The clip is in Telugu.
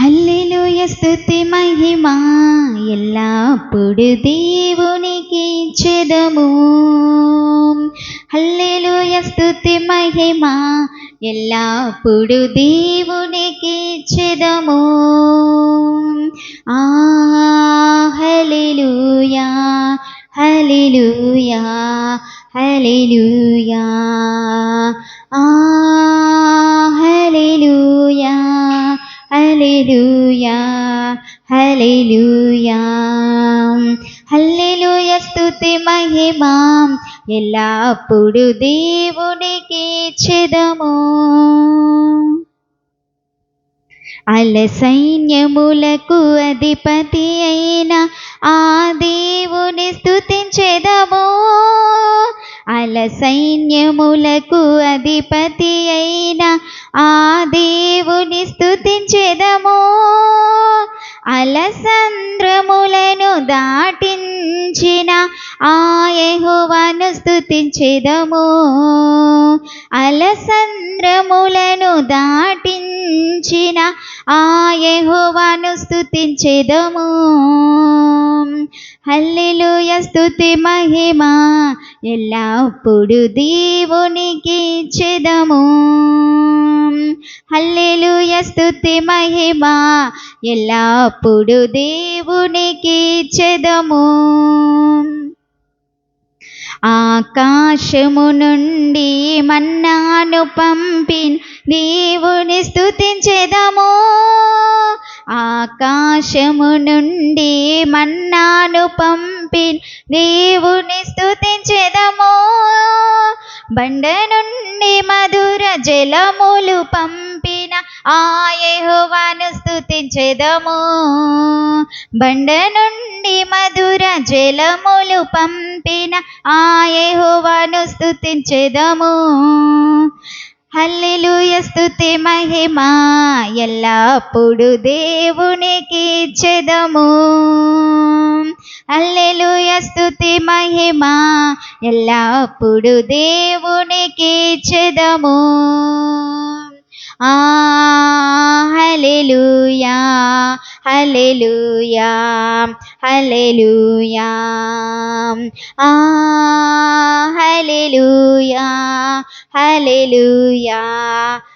హల్లెలూయ స్తుతి మహిమా. ఎల్లప్పుడు దేవునికి చెదము హల్లెలూయ స్తుతి మహిమా. ఎల్లప్పుడు దేవునికి చెదము ఆ హల్లెలూయా హల్లెలూయా. హల్లెలూయా ఆ హల్లెలూయా హల్లెలూయా హల్లెలూయా. హల్లెలూయ స్తుతి మహిమా. ఎల్లప్పుడు దేవునికి ఇచ్చెదము. అల సైన్యములకు అధిపతి అయిన ఆ దేవుని స్థుతించెదము అల సైన్యములకు అధిపతి అయిన అలసంద్రములను దాటించిన ఆ స్థుతించెదము అలసంద్రములను దాటించిన ఆ స్థుతించెదము హల్లెలూయ స్థుతి మహిమ ఎల్లప్పుడు దేవునికి చెదము హల్లెలూయ స్థుతి మహిమ ఎల్లప్పుడు దేవునికి చెదము. ఆకాశము నుండి మన్నాను పంపిన దేవుని స్థుతించెదము ఆకాశము నుండి మన్నాను పంపిన దేవుని స్థుతించెదము బండ నుండి మధుర జలములు పంపి ఆ యెహోవాను స్థుతించెదము బండ నుండి మధుర జలములు పంపిన ఆ యెహోవాను స్థుతించెదము హల్లెలూయ స్థుతి మహిమ ఎల్లప్పుడు దేవునికి చెదము హల్లెలూయ స్తుతి మహిమ ఎల్లప్పుడు దేవునికి చెదము ఆ హల్లెలూయా హల్లెలూయా హల్లెలూయా ఆ హల్లెలూయా